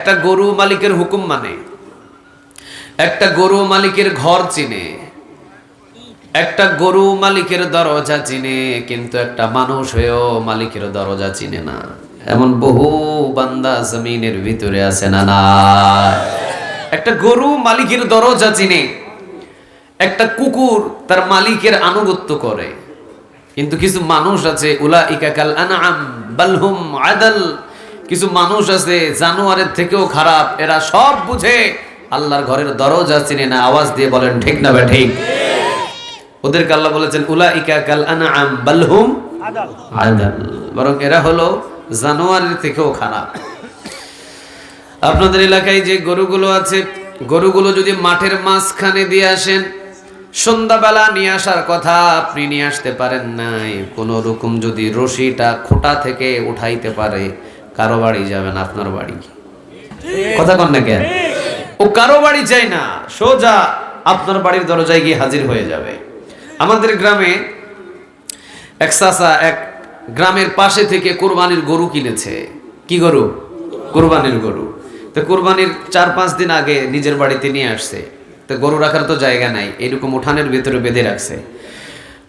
একটা গরু মালিকের হুকুম মানে একটা গরু মালিকের ঘর চিনে, একটা গরু মালিকের দরজা চিনে, কিন্তু একটা মানুষ হয়েও মালিকের দরজা চিনে না। এমন বহু বান্দা জমিনের ভিতরে আছে না না একটা গরু মালিকের দরজা চিনে, একটা কুকুর তার মালিকের আনুগত্য করে, কিন্তু কিছু মানুষ আছে উলা ইকাকাল আনাম বালহুম আদাল কিছু মানুষ আছে, জানোয়ারের থেকেও খারাপ, এরা সব বুঝে। আল্লাহর ঘরের দরজা চিনে না, আওয়াজ দিয়ে বলেন, ঠিক না বে, ঠিক। ওদেরকে আল্লাহ বলেছেন উলা ইকাকাল আনাম বালহুম আদাল। বরং এরা হলো জানোয়ারের থেকেও খারাপ। আপনাদের এলাকায় যে গরুগুলো আছে, গরুগুলো যদি মাঠের মাঝখানে দিয়ে আসেন, সন্ধ্যাবেলা নিয়ে আসার কথা আপনি নিয়ে আসতে পারেন নাই। কোনো রকম যদি রশিটা খোটা থেকে উঠাইতে পারে কারও বাড়ি যাবেন আপনার বাড়ি কথা কন না কেন? ও কারও বাড়ি চাই না, সোজা আপনার বাড়ির দরজায় গিয়ে হাজির হয়ে যাবে। আমাদের গ্রামে এক চাচা এক গ্রামের পাশে থেকে কোরবানির গরু কিনেছে। কি গরু? কোরবানির গরু। তো কোরবানির চার পাঁচ দিন আগে নিজের বাড়িতে নিয়ে আসছে। তো গরু রাখার তো জায়গা নাই, এরকম উঠানের ভেতরে বেঁধে রাখছে।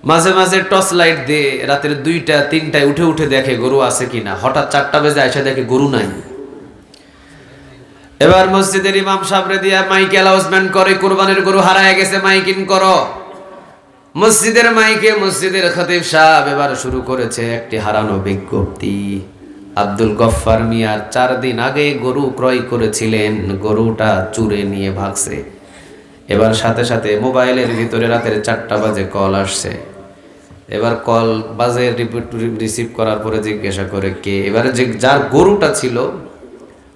মাঝে মাঝে টর্চ লাইট দিয়ে রাতের দুইটা, তিনটায় উঠে উঠে দেখে গরু আছে কিনা। হঠাৎ চারটা বেজে আসে দেখে গরু নাই। এবার মসজিদের ইমাম সাবরে দিয়া মাইকে অ্যালাউন্সমেন্ট করে, কোরবানির গরু হারায় গেছে, মাইকিং করো। মসজিদের মাইকে মসজিদের খতিব সাহেব এবার শুরু করেছে একটি হারানো বিজ্ঞপ্তি। আব্দুল গফফার মিয়ার চার দিন আগে গরু ক্রয় করেছিলেন, গরুটা চুরে নিয়ে ভাগছে। এবার সাথে সাথে মোবাইলের ভিতরে রাতের চারটা বাজে কল আসছে। এবার কল বাজে রিসিভ করার পরে জিজ্ঞাসা করে কে। এবারে যে যার গরুটা ছিল,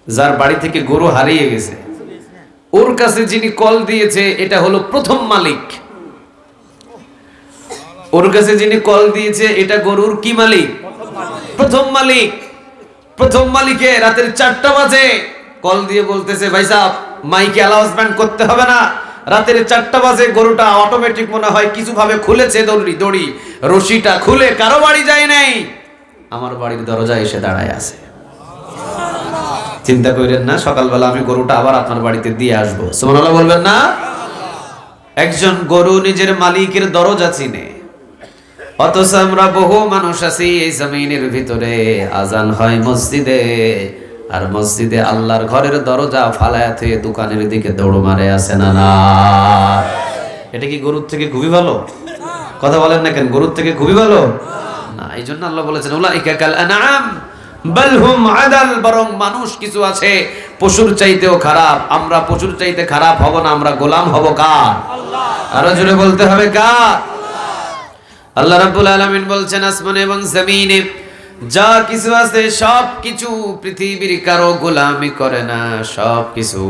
যার বাড়ি থেকে গরু হারিয়ে গেছে, ওর কাছে যিনি কল দিয়েছে, এটা হলো প্রথম মালিক। ওর কাছে যিনি কল দিয়েছে, এটা গরুর কি মালিক? প্রথম মালিক। প্রথম মালিকে রাতের চারটা বাজে। কল দিয়ে বলতেছে, ভাই সাহেব, মাইকে অ্যালাউন্সমেন্ট করতে হবে না। রাতের চারটা বাজে, গরুটা অটোমেটিক মনে হয় কিছু ভাবে খুলেছে দড়ি দড়ি। রশিটা খুলে কারও বাড়ি যায় নাই। আমার বাড়ির দরজা এসে দাঁড়ায় আছে। চিন্তা করেন না, সকালবেলা আমি গরুটা আবার আপনার বাড়িতে দিয়ে আসব। সুমনাল্লাহ বলবেন না? একজন গরু নিজের মালিকের দরজা চিনে। অথচ আমরা বহু মানুষ আছি এই জমিনের ভিতরে। আজান হয় মসজিদে। আর মসজিদে আল্লাহর ঘরের দরজা ফালায়া থেকে দোকানের দিকে দৌড় মারে আসে না না? এটা কি গরুর থেকে খুবই ভালো? কথা বলেন না কেন গরুর থেকে খুবই ভালো? না এই জন্য আল্লাহ বলেছেন উলাইকা কাল আনআম বাল হুম আদাল বরং মানুষ কিছু আছে পশুর চাইতেও খারাপ। আমরা পশুর চাইতে খারাপ হব না আমরা গোলাম হব কার? আরও জোরে বলতে হবে কার? আল্লাহ রাব্বুল আলামিন বলছেন আসমানে এবং জমিনে যা কিছু আছে সব কিছু পৃথিবীর কারো গোলামি করে না সব কিছু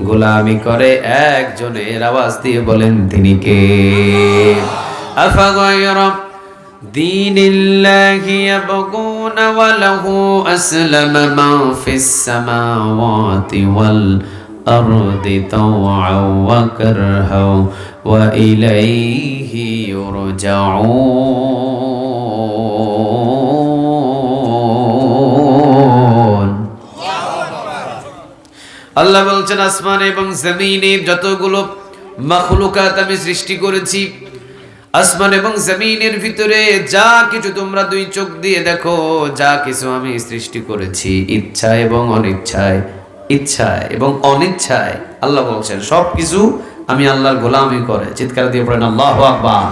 গোলামি করে একজনের আওয়াজ দিয়ে বলেন তিনি কে আফাগায়রা দীনিল্লাহি ইয়াবগুনা ওয়া লাহু আসলামা মা ফিস সামাওয়াতি ওয়াল الأرض طوعا وكرها وإليه يرجعون আল্লাহ বলছেন, আসমান এবং জমিনে যতগুলো মাখলুকাত আমি সৃষ্টি করেছি, আসমান এবং জমিনের ভিতরে যা কিছু তোমরা দুই চোখ দিয়ে দেখো, যা কিছু আমি সৃষ্টি করেছি, ইচ্ছা এবং অনিচ্ছায়, ইচ্ছায় এবং অনিচ্ছায়। আল্লাহ বলছেন সব কিছু আমি আল্লাহর গোলামি করে। চিৎকার দিয়ে পড়েন আল্লাহ আকবার।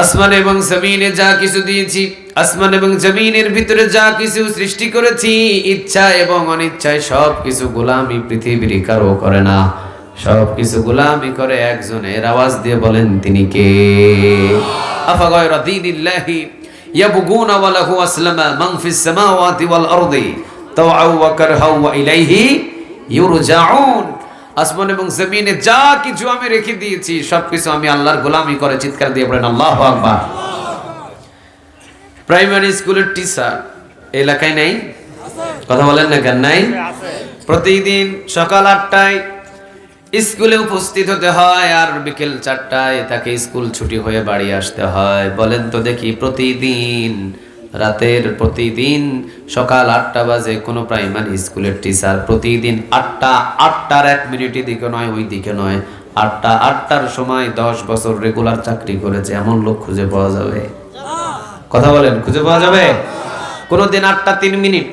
আসমান এবং জমিনে যা কিছু দিয়েছি, আসমান এবং জমিনের ভিতরে যা কিছু সৃষ্টি করেছি, ইচ্ছা এবং অনিচ্ছায় সব কিছু গোলামি পৃথিবীর কারও করে না। সব কিছু গোলামি করে একজনের আওয়াজ দিয়ে বলেন, তিনি কে? আফা গায়রা ওয়া আসলামা মান ফিস সামাওয়াতি ওয়াল আরদি ওয়া ওয়া ইলাইহি ইউরজাউন। আসমান এবং জমিনে যা কিছু আমি রেখে দিয়েছি, সবকিছু আমি আল্লাহর গোলামি করে চিৎকার দিয়ে বলেন, আল্লাহু আকবার। প্রাইমারি স্কুলের টিচার এলাকায় নাই? কথা বলেন না কেন? নাই? প্রতিদিন সকাল আটটায় স্কুলে উপস্থিত হতে হয় আর বিকেল চারটায় তাকে স্কুল ছুটি হয়ে বাড়ি আসতে হয়। বলেন তো দেখি, প্রতিদিন রাতের প্রতিদিন সকাল আটটা বাজে, কোনো প্রাইমারি স্কুলের টিচার প্রতিদিন আটটা, আটটার এক মিনিটই দিকে নয়, ওই দিকে নয়। আটটা, আটটার সময় দশ বছর রেগুলার চাকরি করেছে, এমন লোক খুঁজে পাওয়া যাবে। কথা বলেন, খুঁজে পাওয়া যাবে? কোনোদিন আটটা তিন মিনিট,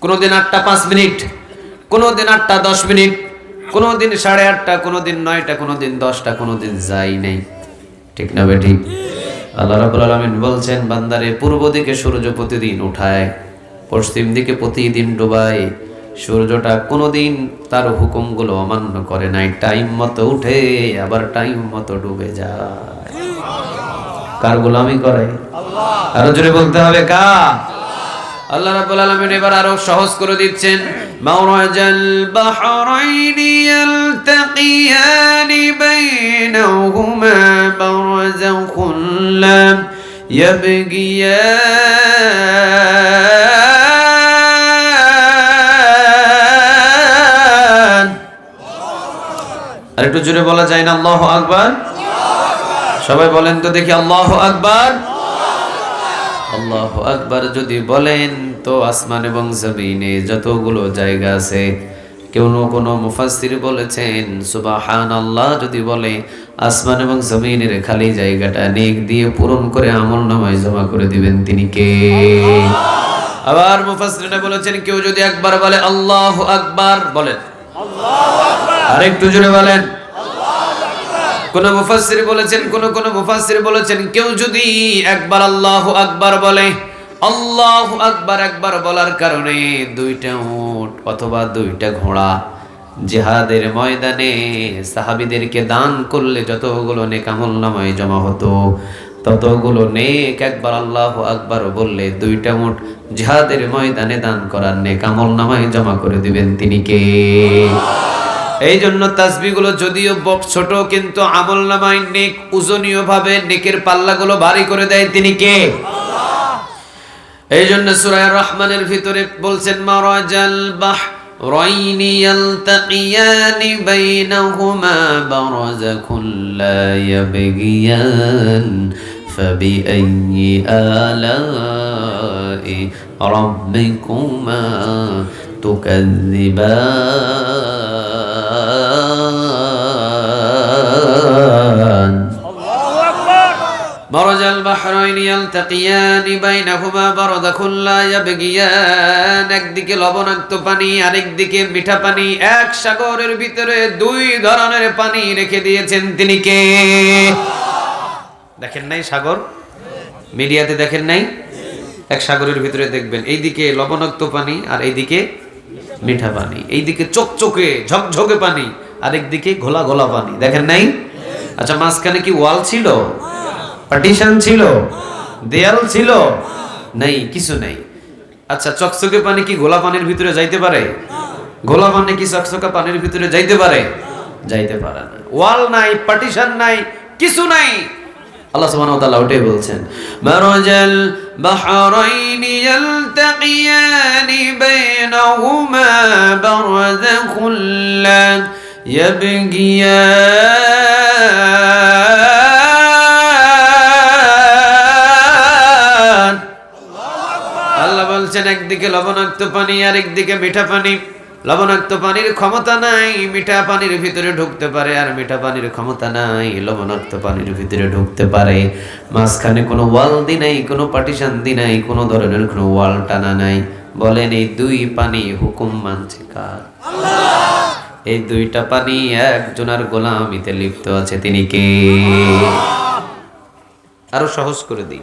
কোনোদিন আটটা পাঁচ মিনিট, কোনোদিন আটটা দশ মিনিট, কোনোদিন সাড়ে আটটা, কোনোদিন নয়টা, কোনোদিন দশটা, কোনোদিন যাই নেই। ঠিক না বে ঠিক আল্লাহ রাবুল আলমিন বলছেন, বান্দারে, পূর্ব দিকে সূর্য প্রতিদিন উঠায়, পশ্চিম দিকে প্রতিদিন ডুবায়। সূর্যটা কোনোদিন তার হুকুমগুলো অমান্য করে নাই। টাইম মতো উঠে, আবার টাইম মতো ডুবে যায়। কার গোলামি করে? আরও জোরে বলতে হবে কা আল্লাহ রাব্বুল আলামিন এবার আরও সহজ করে দিচ্ছেন। মাওরাজাল বাহরাইনি ইয়ালতাকিয়ানি বাইনাহুমা বারযাখুন লা ইয়াবগিয়ান আর একটু জোরে বলা যায় না, আল্লাহু আকবার? সবাই বলেন তো দেখি, আল্লাহু আকবার? আল্লাহ আকবার যদি বলেন তো আসমান এবং জমিনে যতগুলো জায়গা আছে কেউ কোনো মুফাসসির বলেছেন সুবাহান আল্লাহ যদি বলে আসমান এবং জমিনের খালি জায়গাটা নেক দিয়ে পূরণ করে আমল নামায় জমা করে দিবেন তিনি কে? আবার মুফাসসিররা বলেছেন কেউ যদি একবার বলে আল্লাহ আকবার বলেন। আর একটু জোরে বলেন। কোন মুফাসসির বলেছেন, কোন কোন মুফাসসির বলেছেন, কেউ যদি একবার আল্লাহু আকবার বলে, আল্লাহু আকবার একবার বলার কারণে দুইটা উট অথবা দুইটা ঘোড়া জিহাদের ময়দানে সাহাবীদেরকে দান করলে যতগুলো নেক আমল নামায় জমা হতো, ততগুলো নেক একবার আল্লাহু আকবার বললে দুইটা উট জিহাদের ময়দানে দান করার নেক আমল নামায় জমা করে দিবেন তিনি কে? এই জন্য তাসবিগুলো যদিও বক ছোট কিন্তু আমল নামায় নেক ওজনীয় ভাবে নেকের পাল্লাগুলো ভারী করে দেয় তিনি কে এই জন্য সূরা রহমানের ভিতরে বলছেন মারাজাল বাহ رين يلتقيان بينهما برزخ لا يبغيان فبأي آلاء ربكما تكذبان البحرين يلتقيان بينهما برزخ لا يبغيان একদিকে লবণাক্ত পানি আরেকদিকে মিঠা পানি এক সাগরের ভিতরে দুই ধরনের পানি রেখে দিয়েছেন তিনি কে দেখেন নাই সাগর মিডিয়াতে দেখেন নাই এক সাগরের ভিতরে দেখবেন এইদিকে লবণাক্ত পানি আর এইদিকে মিঠা পানি এইদিকে চকচকে ঝকঝকে পানি আরেকদিকে ঘোলা ঘোলা পানি দেখেন নাই আচ্ছা মাঝখানে কি ওয়াল ছিল পার্টিশন ছিল, দেয়াল ছিল, নাই, কিছু নাই। আচ্ছা চকচকে পানি কি গোলা পানির ভিতরে যাইতে পারে? গোলা পানি কি চকচকে পানির ভিতরে যাইতে পারে? যাইতে পারে না। ওয়াল নাই পার্টিশন নাই, কিছু নাই। আল্লাহ সুবহানাহু ওয়া তাআলা ওটাই বলছেন, মারাজাল বাহরাইন ইয়ালতাকিয়ানি বাইনাহুমা বারযাখুন লা ইয়াবগিয়ান বলছেন একদিকে লবণাক্ত পানি আর একদিকে মিঠা পানি। লবণাক্ত পানির ক্ষমতা নাই মিঠা পানির ভিতরে ঢুকতে পারে আর মিঠা পানির ক্ষমতা নাই লবণাক্ত পানির ভিতরে ঢুকতে পারে। মাঝখানে কোনো ওয়াল দি নাই কোনো পার্টিশন দি নাই কোনো ধরনের কোনো ওয়াল টানা নাই। বলেন এই দুই পানি হুকুম মানছে কার? এই দুইটা পানি একজনের গোলামিতে লিপ্ত আছে তিনি কে? আরও সহজ করে দিই।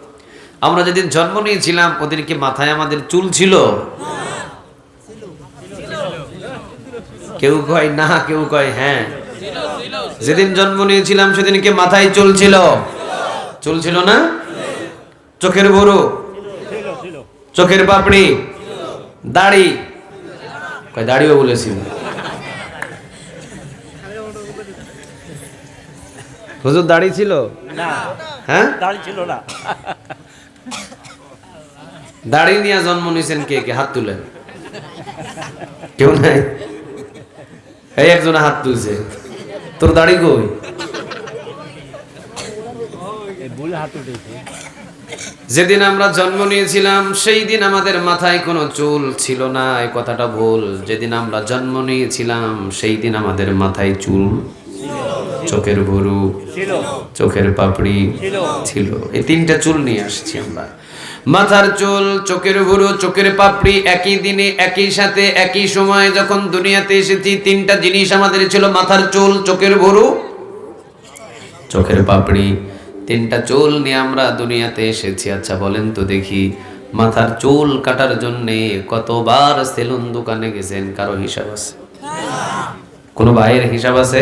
আমরা যেদিন জন্ম নিয়েছিলাম ওদিন কি মাথায় আমাদের চুল ছিল? কেউ কয় না কেউ কয় হ্যাঁ। যেদিন জন্ম নিয়েছিলাম সেদিন কি মাথায় চুল ছিল? চুল ছিল না? চোখের বড় চোখের পাপড়ি? দাড়ি? কয় দাড়িও বলেছিল। হুজুর দাড়ি ছিল? না। হ্যাঁ? দাড়ি ছিল না। দাড়ি নিয়ে জন্ম নিয়েছেন কে কে? হাত তুলেন। কেউ নাই? এই একজনে হাত তুলছে। তোর দাড়ি কই? যেদিন আমরা জন্ম নিয়েছিলাম সেই দিন আমাদের মাথায় কোনো চুল ছিল না এই কথাটা ভুল। যেদিন আমরা জন্ম নিয়েছিলাম সেই দিন আমাদের মাথায় চুল চোখের ভরু চোখের পাপড়ি ছিল। এই তিনটা চুল নিয়ে আসছি আমরা। মাথার চুল, চোখের ভুরু চোখের পাপড়ি একই দিনে, একই সাথে, একই সময়ে যখন দুনিয়াতে এসেছি, তিনটা জিনিস আমাদের ছিল, মাথার চুল, চোখের ভুরু চোখের পাপড়ি। তিনটা চুল নিয়ে আমরা দুনিয়াতে এসেছি। আচ্ছা বলেন তো দেখি, মাথার চুল কাটার জন্য কতবার সেলুন দোকানে গেছেন? কারও হিসাব আছে? কোনো ভাইয়ের হিসাব আছে?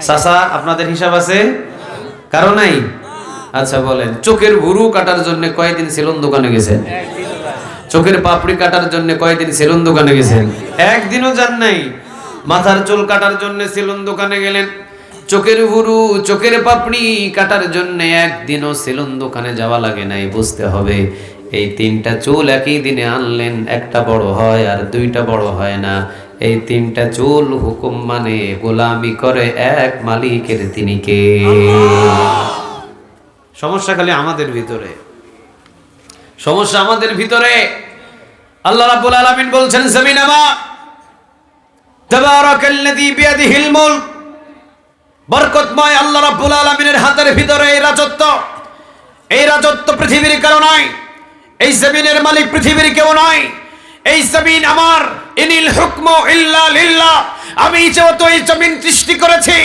চাচা, আপনাদের হিসাব আছে? কারও নাই? আচ্ছা বলেন, চোখের ভুরু কাটার জন্য কয়দিন সেলুন দোকানে গেছেন? চোখের পাপড়ি কাটার জন্য কয়দিন সেলুন দোকানে গেছেন? একদিনও যান নাই। মাথার চুল কাটার জন্য সেলুন দোকানে গেলেন। চোখের ভুরু, চোখের পাপড়ি কাটার জন্য একদিনও সেলুন দোকানে যাওয়া লাগে নাই, বুঝতে হবে। এই তিনটা চুল একই দিনে আনলেন, একটা বড় হয় আর দুইটা বড় হয় না। এই তিনটা চুল হুকুম মানে গোলামি করে এক মালিকের তিনি কে? সমস্যা খালি আমাদের ভিতরে। সমস্যা আমাদের ভিতরে। আল্লাহ রাব্বুল আলামিন বলছেন, জমিন আমার। তাবারাকাল্লাযী বিয়াদিহিল বরকতময় আল্লাহ রাব্বুল আলামিনের হাতের ভিতরে এই রাজত্ব। এই রাজত্ব পৃথিবীর কারও নয় এই জমিনের মালিক পৃথিবীর কেউ নয় এই জমিন আমার। ইনিল হুকম ইল্লা লিল্লাহ। আমি যেহেতু এই জমিন সৃষ্টি করেছি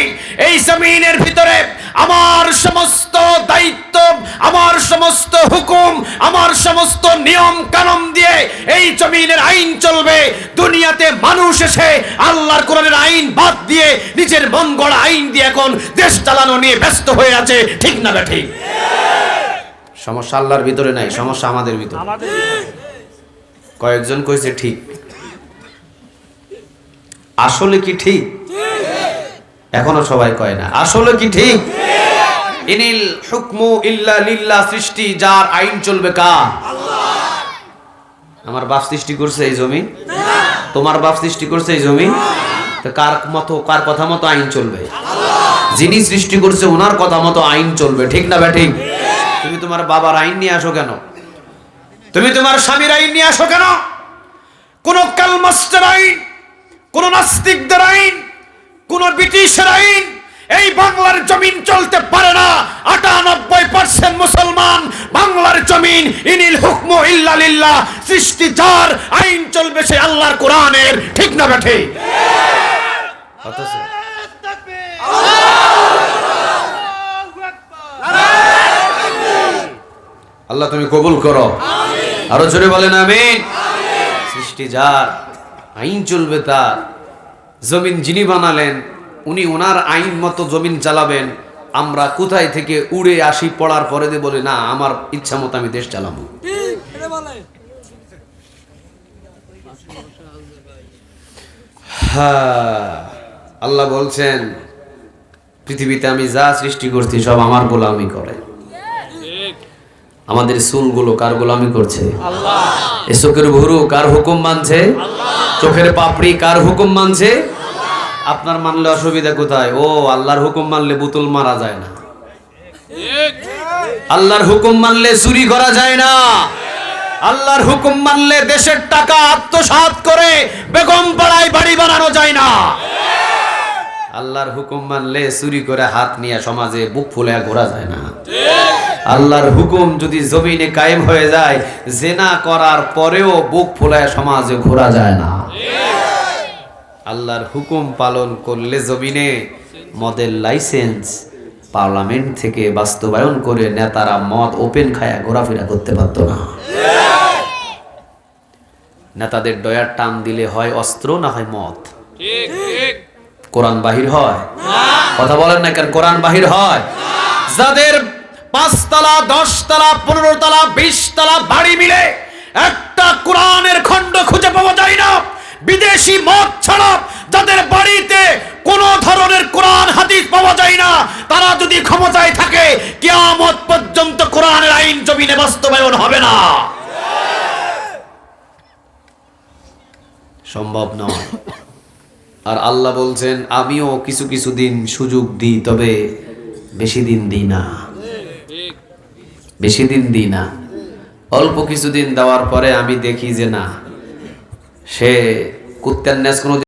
এই জমিনের ভিতরে আমার সমস্ত দায়িত্ব আমার সমস্ত হুকুম আমার সমস্ত নিয়ম কানুন দিয়ে এই জমিনের আইন চলবে। দুনিয়াতে মানুষ এসে আল্লাহর কোরআনের আইন বাদ দিয়ে নিজের মন গড়া আইন দিয়ে এখন দেশ চালানো নিয়ে ব্যস্ত হয়ে আছে ঠিক না ঠিক সমস্যা আল্লাহর ভিতরে নাই সমস্যা আমাদের ভিতরে। কয়েকজন কইছে ঠিক। আসলে কি ঠিক? এখনও সবাই কয় না, আসলে কি ঠিক? ইনিল হুকমু ইল্লা লিল্লাহ সৃষ্টি, যার আইন চলবে কার? আমার বাপ সৃষ্টি করছে এই জমি? তোমার বাপ সৃষ্টি করছে এই জমি? কার মতো, কার কথা মতো আইন চলবে? যিনি সৃষ্টি করছে ওনার কথা মতো আইন চলবে, ঠিক না ঠিক তুমি তোমার বাবার আইন নিয়ে আসো কেন? তুমি তোমার স্বামীর আইন নিয়ে আসো কেন? কোন কালমাস্টার আইন কোন নাস্তিকদের আইন, কোন ব্রিটিশের আইন, এই বাংলার জমিন চলতে পারে না। আটানব্বই পার্সেন্ট মুসলমান বাংলার জমিন ইনিল হুকম ইল্লা সৃষ্টি যার আইন চলবে সে আল্লাহর কোরআনের, ঠিক না বেঠে আল্লাহ তুমি কবুল করো। আরও জোরে বলেন, আমিন। সৃষ্টি যার আইন চলবে তার। জমিন যিনি বানালেন, উনি ওনার আইন মতো জমিন চালাবেন। আমরা কোথায় থেকে উড়ে আসি পড়ার পরে দিয়ে বলি, না, আমার ইচ্ছা মতো আমি দেশ চালাবো। হ্যাঁ আল্লাহ বলছেন, পৃথিবীতে আমি যা সৃষ্টি করছি, সব আমার গোলামি করে। আমাদের চুলগুলো কার গোলামি করছে? এ চোখের ভুরু কার হুকুম মানছে? চোখের পাপড়ি কার হুকুম মানছে? আপনার মানলে অসুবিধা কোথায়? ও আল্লাহর হুকুম মানলে বুতুল মারা যায় না। আল্লাহর হুকুম মানলে চুরি করা যায় না। আল্লাহর হুকুম মানলে দেশের টাকা আত্মসাৎ করে বেগম পাড়ায় বাড়ি বানানো যায় না। আল্লাহর হুকুম মানলে চুরি করে হাত নিয়ে সমাজে বুক ফুলে ঘোরা যায় না। আল্লাহর হুকুম যদি জমিনে কায়েম হয়ে যায়, জেনা করার পরেও বুক ফুলায় সমাজে ঘোরা যায় না। আল্লাহর হুকুম পালন করলে জমিনে মদের লাইসেন্স পার্লামেন্ট থেকে বাস্তবায়ন করে নেতারা মদ ওপেন খায়া ঘোরাফেরা করতে পারতো না। নেতাদের ডয়ার টান দিলে হয় অস্ত্র, না হয় মদ? কোরআন বাহির হয়? কথা বলেন না কেন? কোরআন বাহির হয়? যাদের পাঁচতলা, দশতলা পনেরো তলা বিশ তলা বাড়ি মিলে একটা কোরআনের খণ্ড খুঁজে পাওয়া যায় না। বিদেশি মদ ছাড়া যাদের বাড়িতে কোন ধরনের কোরআন, হাদিস পাওয়া যায় না, তারা যদি ক্ষমতায় থাকে, কিয়ামত পর্যন্ত কোরআনের আইন জমিনে বাস্তবায়ন হবে না। সম্ভব নয়। আর আল্লাহ বলছেন, আমিও কিছু কিছু দিন সুযোগ দিই, তবে বেশি দিন দিই না। বেশি দিন দিই না। অল্প কিছুদিন দেওয়ার পরে আমি দেখি যে না, সে কুত্তার ন্যাস কোনো